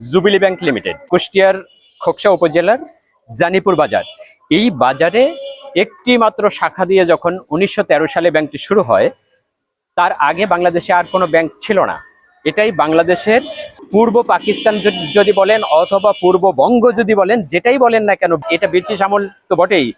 Jubilee bank limited, কুষ্টিয়ার খোকসা উপজেলার জানিপুর বাজার। এই বাজারে একটি মাত্র শাখা দিয়ে যখন উনিশশো তেরো সালে ব্যাংকটি শুরু হয়, তার আগে বাংলাদেশে আর কোনো ব্যাংক ছিল না। এটাই বাংলাদেশের পূর্ব পাকিস্তান যদি বলেন অথবা পূর্ববঙ্গ যদি বলেন, যেটাই বলেন না কেন, এটা ব্রিটিশ আমল তো বটেই।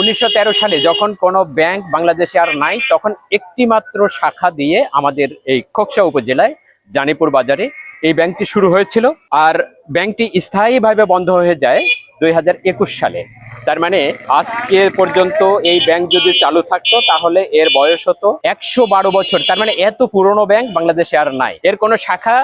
উনিশশো তেরো সালে যখন কোনো ব্যাংক বাংলাদেশে আর নাই, তখন একটি মাত্র শাখা দিয়ে আমাদের এই খোকসা উপজেলায় জানিপুর বাজারে এই ব্যাংকটি শুরু হয়েছিল আর ব্যাংকটি স্থায়ীভাবে বন্ধ হয়ে যায়। দুই হাজার একুশ সালে। তার মানে আজকে পর্যন্ত এই ব্যাংক যদি চালু থাকতো, তাহলে এর বয়স হতো একশো বারো বছর। তার মানে এত পুরনো ব্যাংক বাংলাদেশে আর নাই। এর কোনো শাখা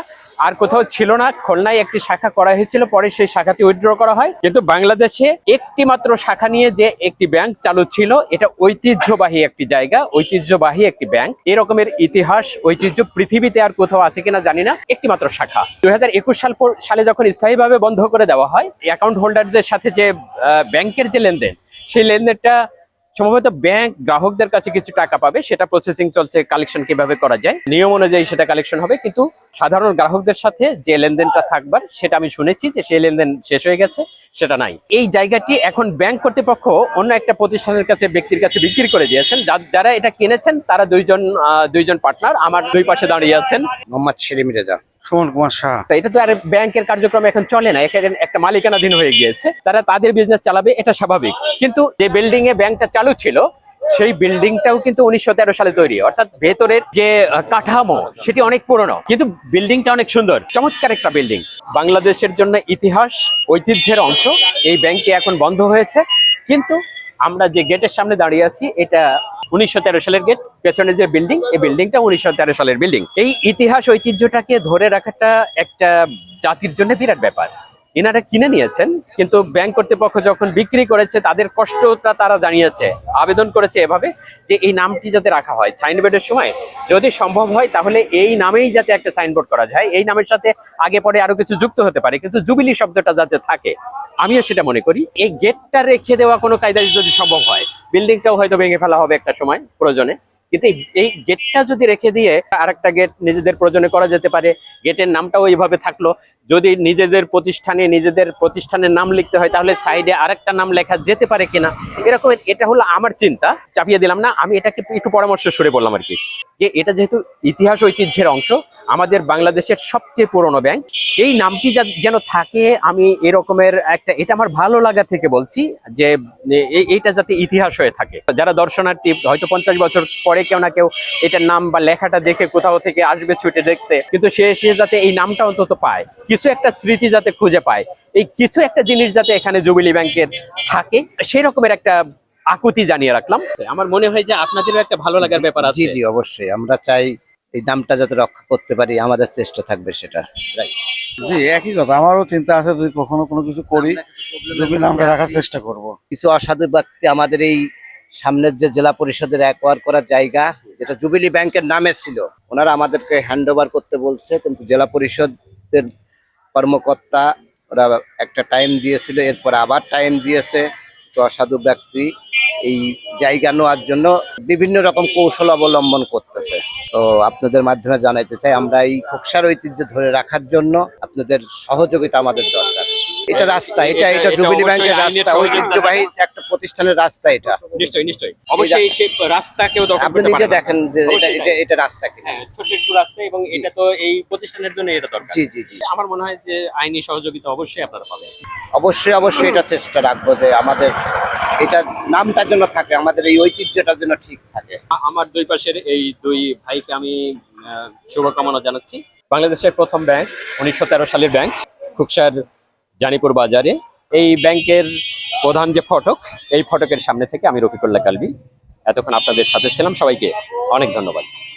আর কোথাও ছিল না। খুলনায় একটি শাখা করা হয়েছিল, পরে সেই শাখাটি উইথড্র করা হয়। কিন্তু বাংলাদেশে একটি মাত্র শাখা নিয়ে যে একটি ব্যাংক চালু ছিল, এটা ঐতিহ্যবাহী একটি জায়গা, ঐতিহ্যবাহী একটি ব্যাংক। এরকমের ইতিহাস, ঐতিহ্য পৃথিবীতে আর কোথাও আছে কিনা জানি না। একটি মাত্র শাখা। দুই হাজার একুশ সাল সালে যখন স্থায়ীভাবে বন্ধ করে দেওয়া হয় অ্যাকাউন্ট হোল্ডারদের সাথে যে ব্যাংকের যে লেনদেন, সেই লেনদেনটা সম্ভবত ব্যাংক গ্রাহকদের কাছে কিছু টাকা পাবে, সেটা প্রসেসিং চলছে কালেকশন কীভাবে করা যায়, নিয়ম অনুযায়ী সেটা কালেকশন হবে, কিন্তু সাধারণ গ্রাহকদের সাথে যে লেনদেনটা থাকবার, সেটা আমি শুনেছি যে সেই লেনদেন শেষ হয়ে গেছে, সেটা নাই। এই জায়গাটি এখন ব্যাংক কর্তৃপক্ষ অন্য একটা প্রতিষ্ঠানের কাছে, ব্যক্তির কাছে বিক্রি করে দিয়েছেন যারা এটা কিনেছেন, তারা দুইজন দুইজন পার্টনার আমার দুই পাশে দাঁড়িয়ে আছেন। মোহাম্মদ সেলিম রেজা। এটা তো আর কার্যক্রম এখন চলে না একটা মালিকানাধীন হয়ে গিয়েছে। তারা তাদের বিজনেস চালাবে, এটা স্বাভাবিক। কিন্তু যে বিল্ডিং এ চালু ছিল, সেই বিল্ডিংটাও কিন্তু উনিশশো তেরো সালে তৈরি। অর্থাৎ ভেতরের যে কাঠামো, সেটি অনেক পুরনো। কিন্তু বিল্ডিংটা অনেক সুন্দর। চমৎকার একটা বিল্ডিং বাংলাদেশের জন্য ইতিহাস, ঐতিহ্যের অংশ। এই ব্যাংকটি এখন বন্ধ হয়েছে। কিন্তু আমরা যে গেটের সামনে দাঁড়িয়ে আছি, এটা উনিশশো তেরো সালের গেট, পেছনে যে বিল্ডিং এই বিল্ডিংটা উনিশশো তেরো সালের বিল্ডিং এই ইতিহাস ঐতিহ্যটাকে ধরে রাখাটা একটা জাতির জন্য বিরাট ব্যাপার। এনারা কিনে নিয়েছেন, কিন্তু ব্যাংক কর্তৃপক্ষ যখন বিক্রি করেছে, তাদের কষ্টটা তারা জানিয়েছে, আবেদন করেছে এভাবে যে এই নামটি যাতে রাখা হয়। সাইনবোর্ডের সময় যদি সম্ভব হয়, তাহলে এই নামেই যাতে একটা সাইনবোর্ড করা যায়। এই নামের সাথে আগে পরে আরও কিছু যুক্ত হতে পারে, কিন্তু জুবিলি শব্দটা যাতে থাকে, আমিও সেটা মনে করি। এই গেটটা রেখে দেওয়া কোনো কায়দায় যদি সম্ভব হয় বিল্ডিংটাও হয়তো ভেঙে ফেলা হবে একটা সময় প্রয়োজনে। কিন্তু এই- গেটটা যদি রেখে দিয়ে আরেকটা গেট নিজেদের প্রয়োজনে করা যেতে পারে গেটের নামটাও এইভাবে থাকল। যদি নিজেদের প্রতিষ্ঠানে, নিজেদের প্রতিষ্ঠানের নাম লিখতে হয়, তাহলে সাইডে আরেকটা নাম লেখা যেতে পারে কিনা? এরকম এটা হলো আমার চিন্তা, চাপিয়ে দিলাম না। আমি এটাকে একটু পরামর্শ সরে বললাম আর কি যে এটা যেহেতু ইতিহাস ঐতিহ্যের অংশ, আমাদের বাংলাদেশের সবচেয়ে পুরনো ব্যাংক এই নামটি যেন থাকে, আমি এরকমের একটা, এটা আমার ভালো লাগা থেকে বলছি যে এইটা যাতে ইতিহাস হয়ে থাকে। যারা দর্শনার্থী হয়তো পঞ্চাশ বছর পরে কেউ না কেউ এটার নাম বা লেখাটা দেখে কোথাও থেকে আসবে ছুটে দেখতে। কিন্তু সে সে যাতে এই নামটা অন্তত পায় কিছু একটা স্মৃতি যাতে খুঁজে পায় এই কিছু একটা জিনিস যাতে এখানে জুবিলি ব্যাংকের থাকে সেই রকমের একটা আকুতি জানিয়ে রাখলাম। আমার মনে হয় যে আপনাদেরও একটা ভালো লাগার ব্যাপার আছে। জি অবশ্যই। আমরা চাই এই নামটা যাতে রক্ষা করতে পারি আমাদের চেষ্টা থাকবে সেটা। Right. জি একই কথা। আমারও চিন্তা আছে যদি কখনো কোনো কিছু করি জমি নামটা রাখার চেষ্টা করব। কিছু অসাধু ব্যক্তি আমাদের এই সামনের যে জেলা পরিষদের অ্যাকোয়ার করার জায়গা যেটা জুবিলি ব্যাংকের নামে ছিল ওনারা আমাদেরকে হ্যান্ড করতে বলছে কিন্তু জেলা পরিষদের কর্মকর্তা ওরা একটা টাইম দিয়েছিল এরপর আবার টাইম দিয়েছে। তো অসাধু ব্যক্তি এই জায়গা নেওয়ার জন্য বিভিন্ন রকম কৌশল অবলম্বন করতেছে। তো আপনাদের মাধ্যমে জানাইতে চাই আমরা এই খোকসার ঐতিহ্য ধরে রাখার জন্য আপনাদের সহযোগিতা আমাদের দরকার। এটা রাস্তা এটা এটা- জুবিলি ব্যাংকের রাস্তা ঐতিহ্যবাহী একটা প্রতিষ্ঠানের রাস্তা এটা। নিশ্চয়ই নিশ্চয়ই। অবশ্যই সেই রাস্তা কেউ আপনি নিজে দেখেন যে এটা এটা এটা রাস্তা কিনা হ্যাঁ ছোট একটু রাস্তা এবং এটা তো এই প্রতিষ্ঠানের জন্য এটা দরকার। জি জি জি। আমার মনে হয় যে আইনি সহযোগিতা অবশ্যই আপনারা পাবেন। অবশ্যই অবশ্যই এটা চেষ্টা রাখব যে আমাদের এটা নামটার জন্য থাকে আমাদের এই ঐতিহ্যটার জন্য ঠিক থাকে। আমার দুই পাশের এই দুই ভাইকে আমি শুভকামনা জানাচ্ছি। বাংলাদেশের প্রথম ব্যাংক, উনিশশো তেরো সালের ব্যাংক, খুকসার জানিপুর বাজারে। এই ব্যাংকের প্রধান যে ফটক, এই ফটকের সামনে থেকে আমি রফিকুল্লাহ কালবি। এতক্ষণ আপনাদের সাথে ছিলাম, সবাইকে অনেক ধন্যবাদ।